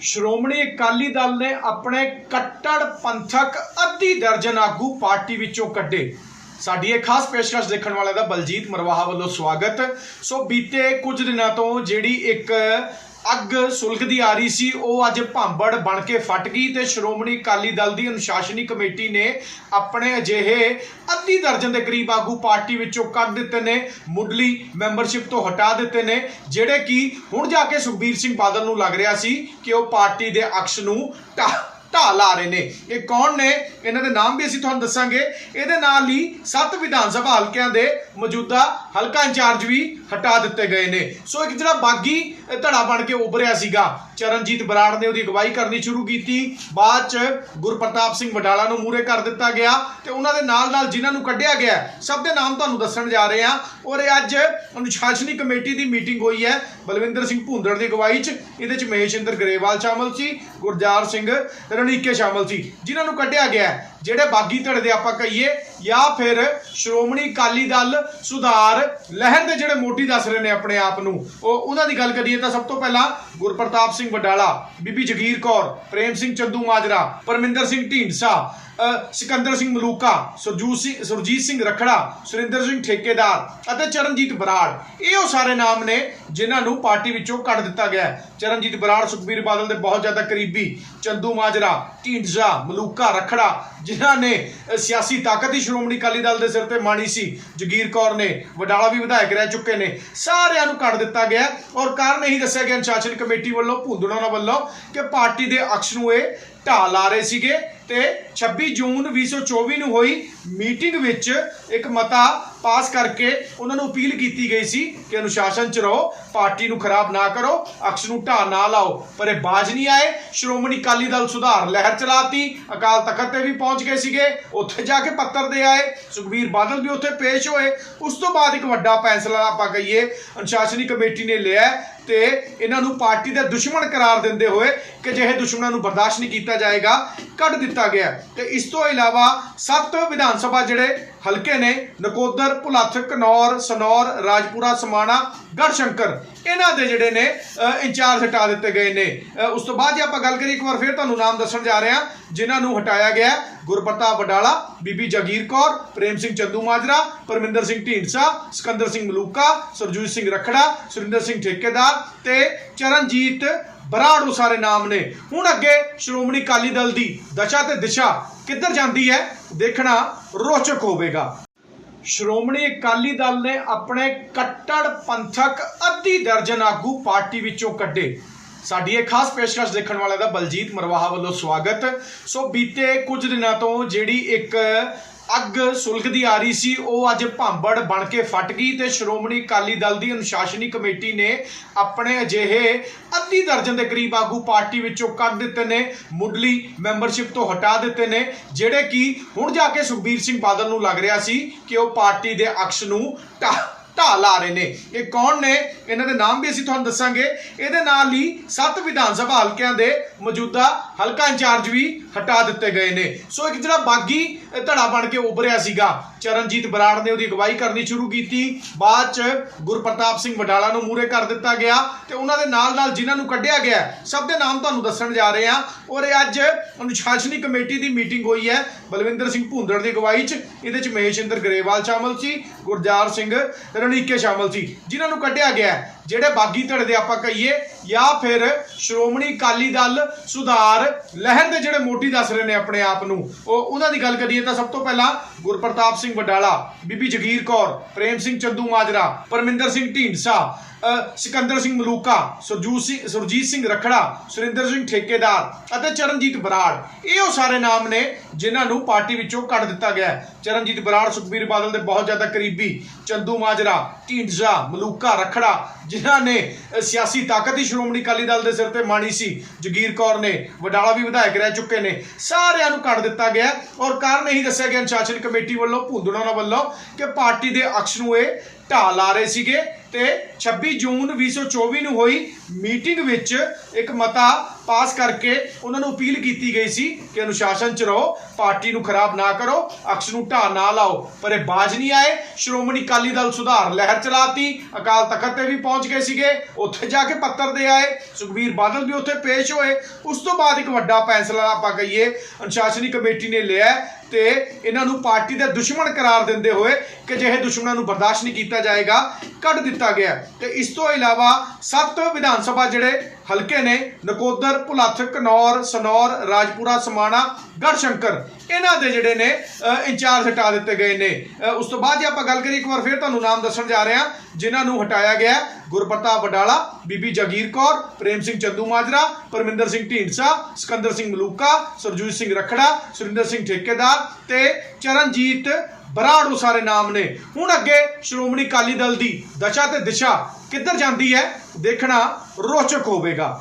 ਸ਼੍ਰੋਮਣੀ ਅਕਾਲੀ ਦਲ ਨੇ ਆਪਣੇ ਕੱਟੜ ਪੰਥਕ ਅੱਧੀ ਦਰਜਨ ਆਗੂ ਪਾਰਟੀ ਵਿੱਚੋਂ ਕੱਢੇ। ਸਾਡੀ ਇਹ ਖਾਸ ਪੇਸ਼ਕਸ਼ ਦੇਖਣ ਵਾਲਿਆਂ ਦਾ ਬਲਜੀਤ ਮਰਵਾਹਾ ਵੱਲੋਂ ਸਵਾਗਤ। ਸੋ ਬੀਤੇ ਕੁਝ ਦਿਨਾਂ ਤੋਂ ਜਿਹੜੀ ਇੱਕ ਅੱਗ ਸੁਲਗਦੀ ਆ ਰਹੀ ਸੀ। ਉਹ ਅੱਜ ਭਾਂਬੜ ਬਣ ਕੇ ਫਟ ਗਈ ਤੇ ਸ਼੍ਰੋਮਣੀ ਅਕਾਲੀ ਦਲ ਦੀ ਅਨੁਸ਼ਾਸਨੀ ਕਮੇਟੀ ਨੇ ਆਪਣੇ ਅਜਿਹੇ ਅੱਧੀ ਦਰਜਨ ਦੇ ਕਰੀਬ ਆਗੂ ਪਾਰਟੀ ਵਿੱਚੋਂ ਕੱਢ ਦਿੱਤੇ ਨੇ। ਮੁੱਢਲੀ ਮੈਂਬਰਸ਼ਿਪ ਤੋਂ ਹਟਾ ਦਿੱਤੇ ਨੇ, ਜਿਹੜੇ ਕਿ ਹੁਣ ਜਾ ਕੇ ਸੁਖਬੀਰ ਸਿੰਘ ਬਾਦਲ ਨੂੰ ਲੱਗ ਰਿਹਾ ਸੀ ਕਿ ਉਹ ਪਾਰਟੀ ਦੇ ਅਕਸ਼ ਨੂੰ ਢਾਲ ਆ ਰਹੇ ਨੇ। ਇਹ ਕੌਣ ਨੇ? ਇਹਨਾਂ ਦੇ ਨਾਮ ਵੀ ਅਸੀਂ ਤੁਹਾਨੂੰ ਦੱਸਾਂਗੇ। ਇਹਦੇ ਨਾਲ ਹੀ ਸੱਤ ਵਿਧਾਨ ਸਭਾ ਹਲਕਿਆਂ ਦੇ ਮੌਜੂਦਾ ਹਲਕਾ ਇੰਚਾਰਜ ਵੀ ਹਟਾ ਦਿੱਤੇ ਗਏ ਨੇ। ਸੋ ਇੱਕ ਜਿਹੜਾ ਬਾਗੀ ਧੜਾ ਬਣ ਕੇ ਉੱਭਰਿਆ ਸੀਗਾ ਚਰਨਜੀਤ ਬਰਾੜ ਨੇ ਉਹਦੀ ਅਗਵਾਈ ਕਰਨੀ ਸ਼ੁਰੂ ਕੀਤੀ। ਬਾਅਦ ਚ ਗੁਰਪ੍ਰਤਾਪ ਸਿੰਘ ਵਡਾਲਾ ਨੂੰ ਮੂਰੇ ਕਰ ਦਿੱਤਾ ਗਿਆ ਤੇ ਉਹਨਾਂ ਦੇ ਨਾਲ ਨਾਲ ਜਿਨ੍ਹਾਂ ਨੂੰ ਕੱਢਿਆ ਗਿਆ, ਸਭ ਦੇ ਨਾਮ ਤੁਹਾਨੂੰ ਦੱਸਣ ਜਾ ਰਹੇ ਹਾਂ। ਔਰ ਇਹ ਅੱਜ ਅਨੁਸ਼ਾਸਨੀ ਕਮੇਟੀ ਦੀ ਮੀਟਿੰਗ ਹੋਈ ਹੈ, ਬਲਵਿੰਦਰ ਸਿੰਘ ਭੁੰਦੜ ਦੀ ਅਗਵਾਈ 'ਚ, ਇਹਦੇ 'ਚ ਮਹੇਸ਼ਿੰਦਰ ਗਰੇਵਾਲ ਸ਼ਾਮਲ ਸੀ, ਗੁਰਜਾਰ ਸਿੰਘ ਰਣੀਕੇ ਸ਼ਾਮਲ ਸੀ, ਜਿਨ੍ਹਾਂ ਨੂੰ ਕੱਢਿਆ ਗਿਆ, ਜਿਹੜੇ ਬਾਗੀ ਧੜੇ ਦੇ ਆਪਾਂ ਕਹੀਏ ਜਾਂ ਫਿਰ ਸ਼੍ਰੋਮਣੀ ਅਕਾਲੀ ਦਲ ਸੁਧਾਰ ਲਹਿਰ ਦੇ ਜਿਹੜੇ ਮੋਢੀ ਦੱਸ ਰਹੇ ਨੇ ਆਪਣੇ ਆਪ ਨੂੰ, ਉਹ ਉਹਨਾਂ ਦੀ ਗੱਲ ਕਰੀਏ ਤਾਂ ਸਭ ਤੋਂ ਪਹਿਲਾਂ ਗੁਰਪ੍ਰਤਾਪ ਸਿੰਘ ਵਡਾਲਾ, ਬੀਬੀ ਜਗੀਰ ਕੌਰ, ਪ੍ਰੇਮ ਸਿੰਘ ਚੰਦੂ ਮਾਜਰਾ, ਪਰਮਿੰਦਰ ਸਿੰਘ ਢੀਂਡਸਾ ਸਿਕੰਦਰ ਸਿੰਘ ਮਲੂਕਾ ਸੁਰਜੂਤ ਸਿੰਘ, ਸੁਰਜੀਤ ਸਿੰਘ ਰਖੜਾ, ਸੁਰਿੰਦਰ ਸਿੰਘ ਠੇਕੇਦਾਰ ਅਤੇ ਚਰਨਜੀਤ ਬਰਾੜ ਇਹ ਉਹ ਸਾਰੇ ਨਾਮ ਨੇ ਜਿਨ੍ਹਾਂ ਨੂੰ ਪਾਰਟੀ ਵਿੱਚੋਂ ਕੱਢ ਦਿੱਤਾ ਗਿਆ ਹੈ। ਚਰਨਜੀਤ ਬਰਾੜ, ਸੁਖਬੀਰ ਬਾਦਲ ਦੇ ਬਹੁਤ ਜ਼ਿਆਦਾ ਕਰੀਬੀ, ਚੰਦੂ ਮਾਜਰਾ, ਢੀਂਡਸਾ, ਮਲੂਕਾ, ਰਖੜਾ, ਜਿਨ੍ਹਾਂ ਨੇ ਸਿਆਸੀ ਤਾਕਤ ਹੀ ਸ਼੍ਰੋਮਣੀ ਅਕਾਲੀ ਦਲ ਦੇ ਸਿਰ ਤੇ ਮਾਣੀ ਸੀ। ਜਗੀਰ ਕੌਰ ਨੇ ਵਡਾਲਾ ਵੀ ਵਿਧਾਇਕ ਰਹਿ ਚੁੱਕੇ ਨੇ। ਸਾਰਿਆਂ ਨੂੰ ਕੱਢ ਦਿੱਤਾ ਗਿਆ ਔਰ ਕਾਰਨ ਇਹੀ ਦੱਸਿਆ ਗਿਆ ਅਨੁਸ਼ਾਸਨ ਕਮੇਟੀ ਵੱਲੋਂ ਭੁੰਦੜਾਂ ਵੱਲੋਂ, ਕਿ ਪਾਰਟੀ ਦੇ ਅਕਸ਼ ਨੂੰ ਇਹ ਢਾਹ ਲਾ ਰਹੇ ਸੀਗੇ। ਤੇ 26 ਜੂਨ 2024 ਨੂੰ ਹੋਈ ਮੀਟਿੰਗ ਵਿੱਚ ਇੱਕ ਮਤਾ ਪਾਸ ਕਰਕੇ ਉਹਨਾਂ ਨੂੰ ਅਪੀਲ ਕੀਤੀ ਗਈ ਸੀ ਕਿ ਅਨੁਸ਼ਾਸਨ ਚ ਰਹੋ, ਪਾਰਟੀ ਨੂੰ ਖਰਾਬ ਨਾ ਕਰੋ, ਅਕਸ਼ ਨੂੰ ਢਾਹ ਨਾ ਲਾਓ। ਪਰ ਇਹ ਬਾਜ ਨਹੀਂ ਆਏ। ਸ਼੍ਰੋਮਣੀ ਅਕਾਲੀ ਦਲ ਸੁਧਾਰ ਲਹਿਰ ਚਲਾਤੀ। ਅਕਾਲ ਤਖਤ ਤੇ ਵੀ ਪਹੁੰਚ ਗਏ ਸੀਗੇ। ਉੱਥੇ ਜਾ ਕੇ ਪੱਤਰ ਦੇ ਆਏ। ਸੁਖਬੀਰ ਬਾਦਲ ਵੀ ਉੱਥੇ ਪੇਸ਼ ਹੋਏ। ਉਸ ਤੋਂ ਬਾਅਦ ਇੱਕ ਵੱਡਾ ਫੈਸਲਾ ਆਪਾਂ ਕਹੀਏ, ਅਨੁਸ਼ਾਸਨੀ ਕਮੇਟੀ ਨੇ ਲਿਆ ਤੇ ਇਹਨਾਂ ਨੂੰ ਪਾਰਟੀ ਦੇ ਦੁਸ਼ਮਣ ਕਰਾਰ ਦਿੰਦੇ ਹੋਏ ਕਿ ਜਿਹੇ ਦੁਸ਼ਮਣਾਂ ਨੂੰ ਬਰਦਾਸ਼ਤ ਨਹੀਂ ਕੀਤਾ ਜਾਏਗਾ, ਕੱਢ ਦਿੱਤਾ ਗਿਆ ਹੈ। ਤੇ ਇਸ ਤੋਂ ਇਲਾਵਾ ਸੱਤ ਵਿਧਾਨ ਸਭਾ ਜਿਹੜੇ ਹਲਕੇ ਨੇ ਨਕੋਦਰ, ਭੁਲੱਥ, ਕਨੌਰ, ਸਨੌਰ, ਰਾਜਪੁਰਾ, ਸਮਾਣਾ, ਗੜਸ਼ੰਕਰ ਇਹਨਾਂ ਦੇ ਜਿਹੜੇ ਨੇ ਇੰਚਾਰਜ ਹਟਾ ਦਿੱਤੇ ਗਏ ਨੇ। ਉਸ ਤੋਂ ਬਾਅਦ ਜੇ ਆਪਾਂ ਗੱਲ ਕਰੀਏ ਇੱਕ ਵਾਰ ਫਿਰ ਤੁਹਾਨੂੰ ਨਾਮ ਦੱਸਣ ਜਾ ਰਹੇ ਹਾਂ, ਜਿਨ੍ਹਾਂ ਨੂੰ ਹਟਾਇਆ ਗਿਆ ਗੁਰਪ੍ਰਤਾਪ ਵਡਾਲਾ, ਬੀਬੀ ਜਗੀਰ ਕੌਰ, ਪ੍ਰੇਮ ਸਿੰਘ ਚੰਦੂ ਮਾਜਰਾ, ਪਰਮਿੰਦਰ ਸਿੰਘ ਢੀਂਡਸਾ, ਸਿਕੰਦਰ ਸਿੰਘ ਮਲੂਕਾ, ਸਰਜੂਤ ਸਿੰਘ ਰਖੜਾ, ਸੁਰਿੰਦਰ ਸਿੰਘ ਠੇਕੇਦਾਰ ਤੇ ਚਰਨਜੀਤ ਬਰਾੜ ਉਹ ਸਾਰੇ ਨਾਮ ਨੇ। ਹੁਣ ਅੱਗੇ ਸ਼੍ਰੋਮਣੀ ਅਕਾਲੀ ਦਲ ਦੀ ਦਸ਼ਾ ਤੇ ਦਿਸ਼ਾ ਕਿੱਧਰ ਜਾਂਦੀ ਹੈ, ਦੇਖਣਾ ਰੋਚਕ ਹੋਵੇਗਾ। ਸ਼੍ਰੋਮਣੀ ਅਕਾਲੀ ਦਲ ਨੇ ਆਪਣੇ ਕੱਟੜ ਪੰਥਕ ਅੱਧੀ ਦਰਜਨ ਆਗੂ ਪਾਰਟੀ ਵਿੱਚੋਂ ਕੱਢੇ। ਸਾਡੀ ਇਹ ਖਾਸ ਪੇਸ਼ਕਸ਼ ਦੇਖਣ ਵਾਲਿਆਂ ਦਾ ਬਲਜੀਤ ਮਰਵਾਹਾ ਵੱਲੋਂ ਸਵਾਗਤ। ਸੋ ਬੀਤੇ ਕੁਝ ਦਿਨਾਂ ਤੋਂ ਜਿਹੜੀ ਇੱਕ ਅੱਗ ਸੁਲਗਦੀ ਆ ਰਹੀ ਸੀ, ਉਹ ਅੱਜ ਭਾਂਬੜ ਬਣ ਕੇ ਫਟ ਗਈ ਤੇ ਸ਼੍ਰੋਮਣੀ ਅਕਾਲੀ ਦਲ ਦੀ ਅਨੁਸ਼ਾਸਨੀ ਕਮੇਟੀ ਨੇ ਆਪਣੇ ਅਜਿਹੇ ਅੱਧੀ ਦਰਜਨ ਦੇ ਕਰੀਬ ਆਗੂ ਪਾਰਟੀ ਵਿੱਚੋਂ ਕੱਢ ਦਿੱਤੇ ਨੇ, ਮੁੱਢਲੀ ਮੈਂਬਰਸ਼ਿਪ ਤੋਂ ਹਟਾ ਦਿੱਤੇ ਨੇ, ਜਿਹੜੇ ਕਿ ਹੁਣ ਜਾ ਕੇ ਸੁਖਬੀਰ ਸਿੰਘ ਬਾਦਲ ਨੂੰ ਲੱਗ ਰਿਹਾ ਸੀ ਕਿ ਉਹ ਪਾਰਟੀ ਦੇ ਅਕਸ਼ ਨੂੰ ਢਾਹ ਲਾ ਰਹੇ ਨੇ। ਇਹ ਕੌਣ ਨੇ? ਇਹਨਾਂ ਦੇ ਨਾਮ ਵੀ ਅਸੀਂ ਤੁਹਾਨੂੰ ਦੱਸਾਂਗੇ। ਇਹਦੇ ਨਾਲ ਹੀ ਸੱਤ ਵਿਧਾਨ ਸਭਾ ਹਲਕਿਆਂ ਦੇ ਮੌਜੂਦਾ ਹਲਕਾ ਇੰਚਾਰਜ ਵੀ ਹਟਾ ਦਿੱਤੇ ਗਏ ਨੇ। ਸੋ ਇੱਕ ਜਿਹੜਾ ਬਾਗੀ ਧੜਾ ਬਣ ਕੇ ਉਭਰਿਆ ਸੀਗਾ, ਚਰਨਜੀਤ ਬਰਾੜ ਨੇ ਉਹਦੀ ਅਗਵਾਈ ਕਰਨੀ ਸ਼ੁਰੂ ਕੀਤੀ। ਬਾਅਦ ਚ ਗੁਰਪ੍ਰਤਾਪ ਸਿੰਘ ਵਡਾਲਾ ਨੂੰ ਮੂਰੇ ਕਰ ਦਿੱਤਾ ਗਿਆ ਤੇ ਉਹਨਾਂ ਦੇ ਨਾਲ ਨਾਲ ਜਿਨ੍ਹਾਂ ਨੂੰ ਕੱਢਿਆ ਗਿਆ, ਸਭ ਦੇ ਨਾਮ ਤੁਹਾਨੂੰ ਦੱਸਣ ਜਾ ਰਹੇ ਹਾਂ। ਔਰ ਇਹ ਅੱਜ ਅਨੁਸ਼ਾਸਨੀ ਕਮੇਟੀ ਦੀ ਮੀਟਿੰਗ ਹੋਈ ਹੈ, ਬਲਵਿੰਦਰ ਸਿੰਘ ਭੁੰਦੜ ਦੀ ਅਗਵਾਈ 'ਚ। ਇਹਦੇ 'ਚ ਮਹੇਸ਼ਿੰਦਰ ਗਰੇਵਾਲ ਸ਼ਾਮਲ ਸੀ, ਗੁਰਜਾਰ ਸਿੰਘ ਰਣੀਕੇ ਸ਼ਾਮਲ ਸੀ, ਜਿਨ੍ਹਾਂ ਨੂੰ ਕੱਢਿਆ ਗਿਆ ਜਿਹੜੇ ਬਾਗੀ ਧੜੇ ਦੇ ਆਪਾਂ ਕਹੀਏ, ਜਾਂ ਫਿਰ ਸ਼੍ਰੋਮਣੀ ਅਕਾਲੀ ਦਲ ਸੁਧਾਰ ਲਹਿਰ ਦੇ ਜਿਹੜੇ ਮੋਢੀ ਦੱਸ ਰਹੇ ਨੇ ਆਪਣੇ ਆਪ ਨੂੰ, ਉਹ ਉਹਨਾਂ ਦੀ ਗੱਲ ਕਰੀਏ ਤਾਂ ਸਭ ਤੋਂ ਪਹਿਲਾਂ ਗੁਰਪ੍ਰਤਾਪ ਸਿੰਘ ਵਡਾਲਾ, ਬੀਬੀ ਜਗੀਰ ਕੌਰ, ਪ੍ਰੇਮ ਸਿੰਘ ਚੰਦੂ ਮਾਜਰਾ, ਪਰਮਿੰਦਰ ਸਿੰਘ ਢੀਂਡਸਾ ਸਿਕੰਦਰ ਸਿੰਘ ਮਲੂਕਾ, ਸੁਰਜੂਤ ਸਿੰਘ, ਸੁਰਜੀਤ ਸਿੰਘ ਰਖੜਾ, ਸੁਰਿੰਦਰ ਸਿੰਘ ਠੇਕੇਦਾਰ ਅਤੇ ਚਰਨਜੀਤ ਬਰਾੜ। ਇਹ ਉਹ ਸਾਰੇ ਨਾਮ ਨੇ ਜਿਨ੍ਹਾਂ ਨੂੰ ਪਾਰਟੀ ਵਿੱਚੋਂ ਕੱਢ ਦਿੱਤਾ ਗਿਆ ਚਰਨਜੀਤ ਬਰਾੜ, ਸੁਖਬੀਰ ਬਾਦਲ ਦੇ ਬਹੁਤ ਜ਼ਿਆਦਾ ਕਰੀਬੀ ਚੰਦੂ ਮਾਜਰਾ, ਢੀਂਡਸਾ, ਮਲੂਕਾ, ਰਖੜਾ, ਜਿਨ੍ਹਾਂ ਨੇ ਸਿਆਸੀ ਤਾਕਤ ਹੀ ਸ਼੍ਰੋਮਣੀ ਅਕਾਲੀ ਦਲ ਦੇ ਸਿਰ ਤੇ ਮਾਣੀ ਸੀ। ਜਗੀਰ ਕੌਰ ਨੇ ਵਡਾਲਾ ਵੀ ਵਿਧਾਇਕ ਰਹਿ ਚੁੱਕੇ ਨੇ। ਸਾਰਿਆਂ ਨੂੰ ਕੱਢ ਦਿੱਤਾ ਗਿਆ ਔਰ ਕਾਰਨ ਇਹੀ ਦੱਸਿਆ ਗਿਆ ਅਨੁਸ਼ਾਸਨ ਕਮੇਟੀ ਵੱਲੋਂ ਭੁੰਦੜਾਂ ਵੱਲੋਂ ਕਿ ਪਾਰਟੀ ਦੇ ਅਕਸ਼ ਨੂੰ ਇਹ ਢਾਹ ਲਾ ਰਹੇ ਸੀਗੇ ਤੇ 26 ਜੂਨ 2024 ਨੂੰ ਹੋਈ ਮੀਟਿੰਗ ਵਿੱਚ ਇੱਕ ਮਤਾ ਪਾਸ ਕਰਕੇ ਉਹਨਾਂ ਨੂੰ ਅਪੀਲ ਕੀਤੀ ਗਈ ਸੀ ਕਿ ਅਨੁਸ਼ਾਸਨ ਚ ਰਹੋ, ਪਾਰਟੀ ਨੂੰ ਖਰਾਬ ਨਾ ਕਰੋ, ਅਕਸ ਨੂੰ ਢਾਹ ਨਾ ਲਾਓ। ਪਰ ਇਹ ਬਾਜ ਨਹੀਂ ਆਏ। ਸ਼੍ਰੋਮਣੀ ਅਕਾਲੀ ਦਲ ਸੁਧਾਰ ਲਹਿਰ ਚਲਾਤੀ, ਅਕਾਲ ਤਖਤ ਤੇ ਵੀ ਪਹੁੰਚ ਗਏ ਸੀਗੇ। ਉੱਥੇ ਜਾ ਕੇ ਪੱਤਰ ਦੇ ਆਏ। ਸੁਖਬੀਰ ਬਾਦਲ ਵੀ ਉੱਥੇ ਪੇਸ਼ ਹੋਏ। ਉਸ ਤੋਂ ਬਾਅਦ ਇੱਕ ਵੱਡਾ ਫੈਸਲਾ ਆਪਾਂ ਕਹੀਏ, ਅਨੁਸ਼ਾਸਨੀ ਕਮੇਟੀ ਨੇ ਲਿਆ ਤੇ ਇਹਨਾਂ ਨੂੰ ਪਾਰਟੀ ਦੇ ਦੁਸ਼ਮਣ ਕਰਾਰ ਦਿੰਦੇ ਹੋਏ ਕਿ ਜਿਹੇ ਦੁਸ਼ਮਣਾਂ ਨੂੰ ਬਰਦਾਸ਼ਤ ਨਹੀਂ ਕੀਤਾ ਜਾਏਗਾ, ਕੱਢ ਦਿੱਤਾ ਗਿਆ ਤੇ ਇਸ ਤੋਂ ਇਲਾਵਾ ਸੱਤ ਵਿਧਾਨ ਸਭਾ ਜਿਹੜੇ ਹਲਕੇ ਨੇ, ਨਕੋਦਰ ਭੁਲੱਥ, ਕਨੌਰ, ਸਨੌਰ, ਰਾਜਪੁਰਾ, ਸਮਾਣਾ, ਗੜਸ਼ੰਕਰ। ਇਹਨਾਂ ਦੇ ਜਿਹੜੇ ਨੇ ਇੰਚਾਰਜ ਹਟਾ ਦਿੱਤੇ ਗਏ ਨੇ। ਉਸ ਤੋਂ ਬਾਅਦ ਜੇ ਆਪਾਂ ਗੱਲ ਕਰੀਏ ਇੱਕ ਵਾਰ ਫਿਰ ਤੁਹਾਨੂੰ ਨਾਮ ਦੱਸਣ ਜਾ ਰਹੇ ਹਾਂ, ਜਿਨ੍ਹਾਂ ਨੂੰ ਹਟਾਇਆ ਗਿਆ ਗੁਰਪ੍ਰਤਾਪ ਵਡਾਲਾ, ਬੀਬੀ ਜਗੀਰ ਕੌਰ, ਪ੍ਰੇਮ ਸਿੰਘ ਚੰਦੂ ਮਾਜਰਾ, ਪਰਮਿੰਦਰ ਸਿੰਘ ਢੀਂਡਸਾ, ਸਿਕੰਦਰ ਸਿੰਘ ਮਲੂਕਾ ਸਰਜੂਤ ਸਿੰਘ ਰਖੜਾ, ਸੁਰਿੰਦਰ ਸਿੰਘ ਠੇਕੇਦਾਰ ਤੇ ਚਰਨਜੀਤ ਬਰਾੜ ਉਹ ਸਾਰੇ ਨਾਮ ਨੇ। ਹੁਣ ਅੱਗੇ ਸ਼੍ਰੋਮਣੀ ਅਕਾਲੀ ਦਲ ਦੀ ਦਸ਼ਾ ਤੇ ਦਿਸ਼ਾ ਕਿੱਧਰ ਜਾਂਦੀ ਹੈ, ਦੇਖਣਾ ਰੋਚਕ ਹੋਵੇਗਾ।